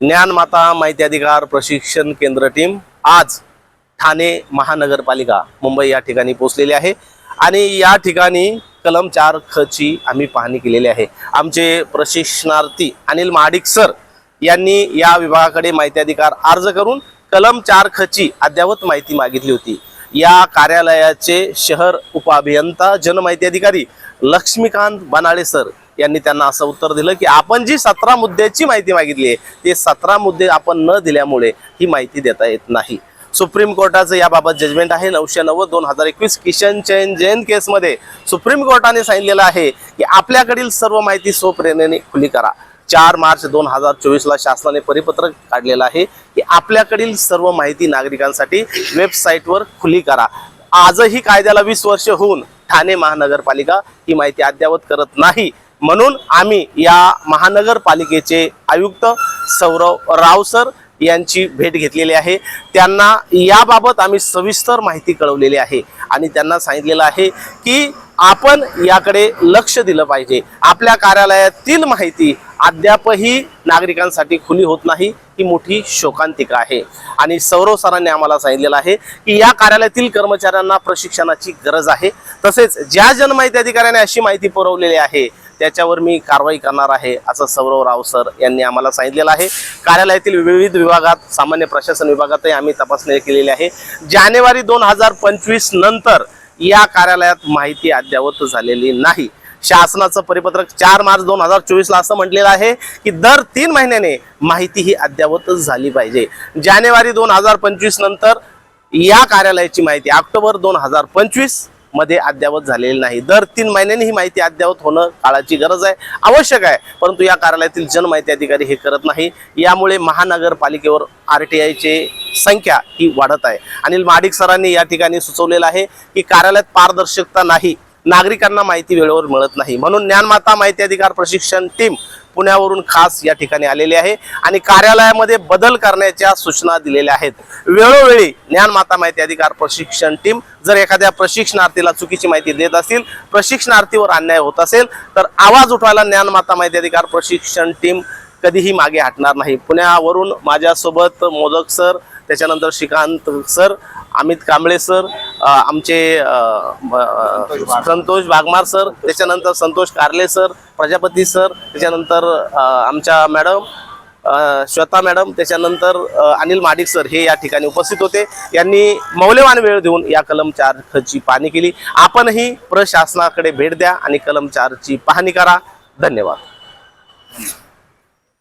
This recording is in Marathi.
ज्ञानमाता माहिती अधिकार प्रशिक्षण केंद्र टीम आज ठाणे महानगरपालिका मुंबई या ठिकाणी पोहोचलेली आहे. आणि या ठिकाणी कलम चार खची आम्ही पाहणी केलेली आहे. आमचे प्रशिक्षणार्थी अनिल महाडिक सर यांनी या विभागाकडे माहिती अधिकार अर्ज करून कलम चार खची अद्यावत अद्ययावत माहिती मागितली होती. या कार्यालयाचे शहर उपअभियंता जनमाहिती अधिकारी लक्ष्मीकांत बनाळे सर यांनी त्यांना असं उत्तर दिलं की आपण जी सतरा मुद्द्याची माहिती मागितली आहे ते सतरा मुद्दे आपण न दिल्यामुळे ही माहिती देता येत नाही. सुप्रीम कोर्टाचं याबाबत जजमेंट आहे. नऊशे नव्वद दोन हजार एकवीस किशन चैन जैन केसमध्ये सुप्रीम कोर्टाने सांगितलेलं आहे की आपल्याकडील सर्व माहिती स्वप्रेरणेने खुली करा. चार मार्च दोन हजार चोवीसला शासनाने परिपत्रक काढलेलं आहे की आपल्याकडील सर्व माहिती नागरिकांसाठी वेबसाईटवर खुली करा. आजही कायद्याला वीस वर्ष होऊन ठाणे महानगरपालिका ही माहिती अद्यावत करत नाही. म्हणून आम्ही या महानगरपालिकेचे आयुक्त सौरव राव सर यांची भेट घेतलेली आहे. त्यांना याबाबत आम्ही सविस्तर माहिती कळवलेली आहे आणि त्यांना सांगितलेलं आहे की आपण याकडे लक्ष दिलं पाहिजे. आपल्या कार्यालयातील माहिती अद्यापही नागरिकांसाठी खुली होत नाही ही मोठी शोकांतिका आहे. आणि सौरव सरांनी आम्हाला सांगितलेलं आहे की या कार्यालयातील कर्मचाऱ्यांना प्रशिक्षणाची गरज आहे. तसेच ज्या जनमाहिती अधिकाऱ्याने अशी माहिती पुरवलेली आहे त्याच्यावर मी कारवाई करणार आहे असं सौरव राव सर यांनी आम्हाला सांगितलेलं आहे. कार्यालयातील विविध विभागात सामान्य प्रशासन विभागातही आम्ही तपासणी केलेली आहे. जानेवारी दोन हजार पंचवीस नंतर या कार्यालयात माहिती अद्यावत झालेली नाही. शासनाचं परिपत्रक चार मार्च दोन हजार चोवीसला असं म्हटलेलं आहे की दर तीन महिन्याने माहिती ही अद्यावत झाली पाहिजे. जानेवारी दोन हजार पंचवीस नंतर या कार्यालयाची माहिती ऑक्टोबर दोन हजार पंचवीसमध्ये अद्यावत झालेली नाही. दर तीन महिन्यांनी ही माहिती अद्यावत होणं काळाची गरज आहे. आवश्यक आहे परंतु या कार्यालयातील जनमाहिती अधिकारी हे करत नाही. यामुळे महानगरपालिकेवर आर टी आयचे संख्या ही वाढत आहे. अनिल माडिक सरांनी या ठिकाणी सुचवलेलं आहे की कार्यालयात पारदर्शकता नाही. नागरिकांना माहिती वेळेवर मिळत नाही. म्हणून ज्ञानमाता माहिती अधिकार प्रशिक्षण टीम पुण्यावरून खास या ठिकाणी आलेली आहे आणि कार्यालयामध्ये बदल करण्याच्या सूचना दिलेल्या आहेत. वेळोवेळी ज्ञानमाता माहिती अधिकार प्रशिक्षण टीम जर एखाद्या प्रशिक्षणार्थीला चुकीची माहिती देत असेल प्रशिक्षणार्थीवर अन्याय होत असेल तर आवाज उठवायला ज्ञानमाता माहिती अधिकार प्रशिक्षण टीम कधीही मागे हटणार नाही. पुण्यावरून माझ्यासोबत मोदक सर त्याच्यानंतर श्रीकांत सर अमित कांबळे सर आमचे संतोष वाघमार सर त्याच्यानंतर संतोष कारले सर प्रजापती सर त्याच्यानंतर आमच्या मॅडम श्वेता मॅडम त्याच्यानंतर अनिल माडिक सर हे या ठिकाणी उपस्थित होते. यांनी मौल्यवान वेळ देऊन या कलम चारची पाहणी केली. आपणही प्रशासनाकडे भेट द्या आणि कलम चारची पाहणी करा. धन्यवाद.